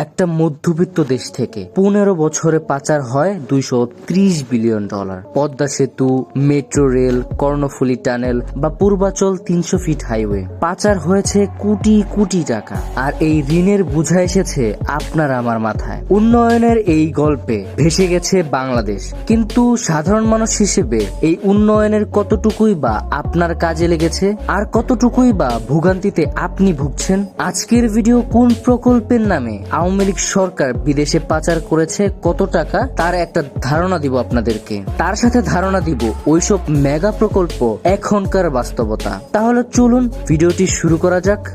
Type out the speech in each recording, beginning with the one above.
একটা মধ্যবিত্ত দেশ থেকে। পনেরো বছরে পাচার হয় দুইশো ত্রিশ বিলিয়ন ডলার। পদ্মা সেতু, মেট্রো রেল, কর্ণফুলী টানেল বা পূর্বাচল তিনশো ফিট হাইওয়ে। পাচার হয়েছে কোটি কোটি টাকা। আর এই ঋণের বোঝা এসেছে আপনার আমার মাথায়। উন্নয়নের এই গল্পে ভেসে গেছে বাংলাদেশ। কিন্তু সাধারণ মানুষ হিসেবে এই উন্নয়নের কতটুকুই বা আপনার কাজে লেগেছে? আর কতটুকুই বা ভোগান্তিতে আপনি ভুগছেন? আজকের ভিডিও কোন প্রকল্পের নামে? আওয়ামী লীগ সরকার বিদেশে পাচার করেছে কত টাকা, তার একটা ধারণা দিব আপনাদেরকে। তার সাথে ধারণা দিব ওইসব মেগা প্রকল্প, এখনকার বাস্তবতা। তাহলে চলুন, ভিডিওটি শুরু করা যাক।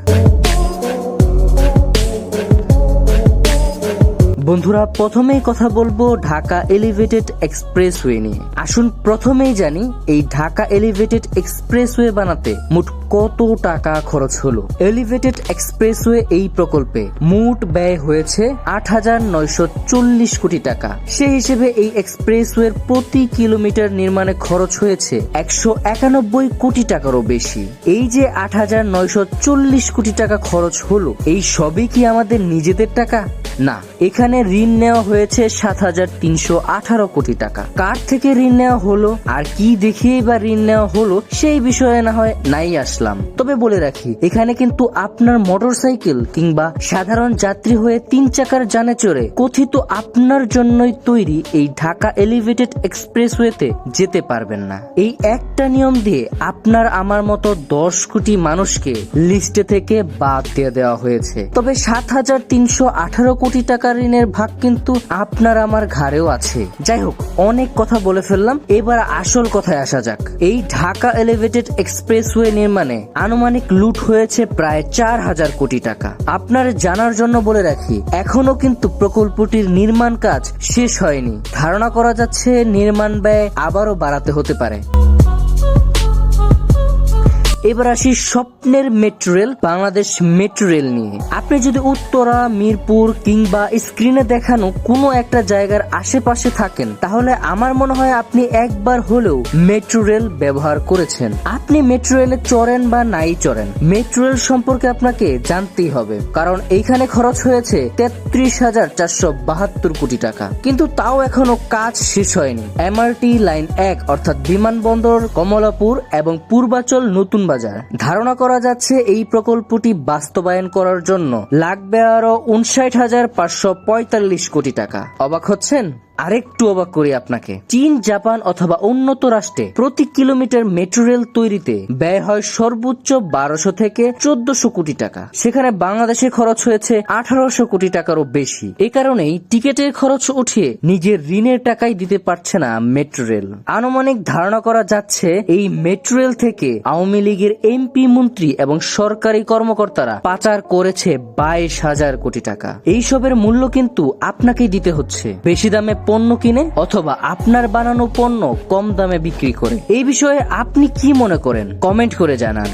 বন্ধুরা, প্রথমেই কথা বলব ঢাকা এলিভেটেড এক্সপ্রেসওয়ে নিয়ে। আসুন প্রথমেই জানি, এই ঢাকা এলিভেটেড এক্সপ্রেসওয়ে বানাতে মোট কত টাকা খরচ হলো? এলিভেটেড এক্সপ্রেসওয়ে এই প্রকল্পে মোট ব্যয় হয়েছে আট হাজার নয়শো চল্লিশ কোটি টাকা। সেই হিসেবে এই এক্সপ্রেসওয়ের প্রতি কিলোমিটার নির্মাণে খরচ হয়েছে একশো একানব্বই কোটি টাকারও বেশি। এই যে আট হাজার নয়শো চল্লিশ কোটি টাকা খরচ হলো, এই সবই কি আমাদের নিজেদের টাকা? না, এখানে ঋণ নেওয়া হয়েছে সাত হাজার তিনশো আঠারো কোটি টাকা। কার থেকে ঋণ নেওয়া হলো আর কি দেখিয়েই বা ঋণ নেওয়া হলো সেই বিষয়ে না হয় নাই আসলাম। তবে বলে রাখি, এখানে কিন্তু আপনার মোটরসাইকেল কিংবা সাধারণ যাত্রী হয়ে তিন চাকার যানে চড়ে কথিত আপনার জন্যই তৈরি এই ঢাকা এলিভেটেড এক্সপ্রেসওয়েতে যেতে পারবেন না। এই একটা নিয়ম দিয়ে আপনার আমার মতো দশ কোটি মানুষকে লিস্টে থেকে বাদ দিয়ে দেওয়া হয়েছে। তবে সাত হাজার তিনশো আঠারো কোটি টাকা ঋণের ভাগ কিন্তু আপনার আমার ঘাড়েও আছে। যাই হোক অনেক কথা বলে ফেললাম, এবার আসল কথায় আসা যাক। এই ঢাকা এলিভেটেড এক্সপ্রেসওয়ে নির্মাণে আনুমানিক লুট হয়েছে প্রায় চার হাজার কোটি টাকা। আপনার জানার জন্য বলে রাখি, এখনও কিন্তু প্রকল্পটির নির্মাণ কাজ শেষ হয়নি। ধারণা করা যাচ্ছে, নির্মাণ ব্যয় আবারও বাড়াতে হতে পারে। এবার আসি স্বপ্নের metro rail Bangladesh metro rail নিয়ে। আপনি যদি উত্তরা, মিরপুর কিংবা স্ক্রিনে দেখানো কোনো একটা জায়গার আশেপাশে থাকেন, তাহলে আমার মনে হয় আপনি একবার হলেও মেট্রো রেল ব্যবহার করেছেন। আপনি মেট্রো রেলে চড়েন বা নাই চড়েন মেট্রো রেল সম্পর্কে আপনাকে জানতেই হবে, কারণ এইখানে খরচ হয়েছে তেত্রিশ হাজার চারশো বাহাত্তর কোটি টাকা। কিন্তু তাও এখনও কাজ শেষ হয়নি। এমআরটি লাইন এক, অর্থাৎ বিমানবন্দর, কমলাপুর এবং পূর্বাচল নতুন বাজার। ধারণা করা যাচ্ছে এই প্রকল্পটি বাস্তবায়ন করার জন্য লাগবে আরও উনষাট হাজার পাঁচশো পঁয়তাল্লিশ কোটি টাকা। অবাক হচ্ছেন? আরেকটু অবাক করি আপনাকে। চীন, জাপান অথবা উন্নত রাষ্ট্রে প্রতি কিলোমিটার মেট্রো রেল তৈরিতে ব্যয় হয় সর্বোচ্চ বারোশো থেকে চোদ্দশো কোটি টাকা। সেখানে বাংলাদেশে খরচ হয়েছে আঠারোশো কোটি টাকারও বেশি। এ কারণেই টিকেটের খরচ উঠিয়ে নিজের ঋণের টাকাই দিতে পারছে না মেট্রো রেল। আনুমানিক ধারণা করা যাচ্ছে, এই মেট্রো রেল থেকে আওয়ামী লীগের এমপি মন্ত্রী এবং সরকারি কর্মকর্তারা পাচার করেছে বাইশ হাজার কোটি টাকা। এইসবের মূল্য কিন্তু আপনাকেই দিতে হচ্ছে। বেশি দামে পণ্য কিনে অথবা আপনার বানানো পণ্য কম দামে বিক্রি করে। এই বিষয়ে আপনি কি মনে করেন? কমেন্ট করে জানান।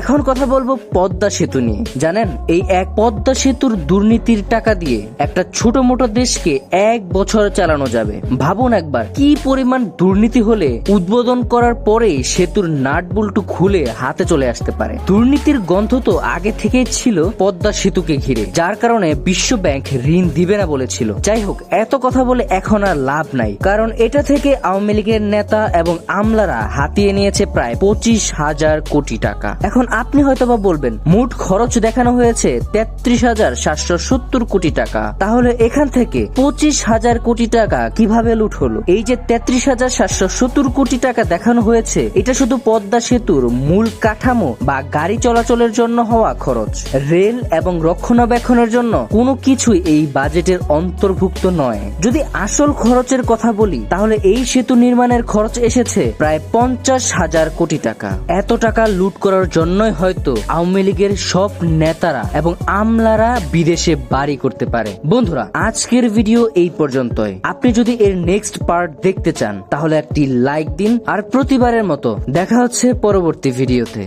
এখন কথা বলব পদ্মা সেতু নিয়ে। জানেন, এই এক পদ্মা সেতুর দুর্নীতির টাকা দিয়ে একটা ছোট মোটো দেশকে এক বছর চালানো যাবে। ভাবুন একবার, কি পরিমাণ দুর্নীতি হলে উদ্বোধন করার পরেই সেতুর নাট খুলে হাতে চলে আসতে পারে। দুর্নীতির গন্ধ তো আগে থেকেই ছিল পদ্মা সেতুকে ঘিরে, যার কারণে বিশ্ব ব্যাংক ঋণ দিবে না বলেছিল। যাই হোক, এত কথা বলে এখন আর লাভ নাই, কারণ এটা থেকে আওয়ামী লীগের নেতা এবং আমলারা হাতিয়ে নিয়েছে প্রায় পঁচিশ হাজার কোটি টাকা। এখন আপনি হয়তোবা বলবেন, মোট খরচ দেখানো হয়েছে তেত্রিশ হাজার সাতশো সত্তর কোটি টাকা। তাহলে এখান থেকে পঁচিশ হাজার কোটি টাকা কীভাবে লুট হলো? এই যে তেত্রিশ হাজার সাতশো সত্তর কোটি টাকা দেখানো হয়েছে, এটা শুধু পদ্মা সেতুর মূল কাঠামো বা গাড়ি চলাচলের জন্য হওয়া খরচ। রেল এবং রক্ষণাবেক্ষণের জন্য কোনো কিছুই এই বাজেটের অন্তর্ভুক্ত নয়। যদি আসল খরচের কথা বলি, তাহলে এই সেতু নির্মাণের খরচ এসেছে প্রায় পঞ্চাশ হাজার কোটি টাকা। এত টাকা লুট করার জন্যই হয়তো আওয়ামী লীগের সব নেতারা এবং আমলারা বিদেশে বাড়ি করতে পারে। বন্ধুরা, আজকের ভিডিও এই পর্যন্তই। আপনি যদি এর নেক্সট পার্ট দেখতে চান, তাহলে একটি লাইক দিন আর প্রতিবারের মতো দেখা হচ্ছে পরবর্তী ভিডিওতে।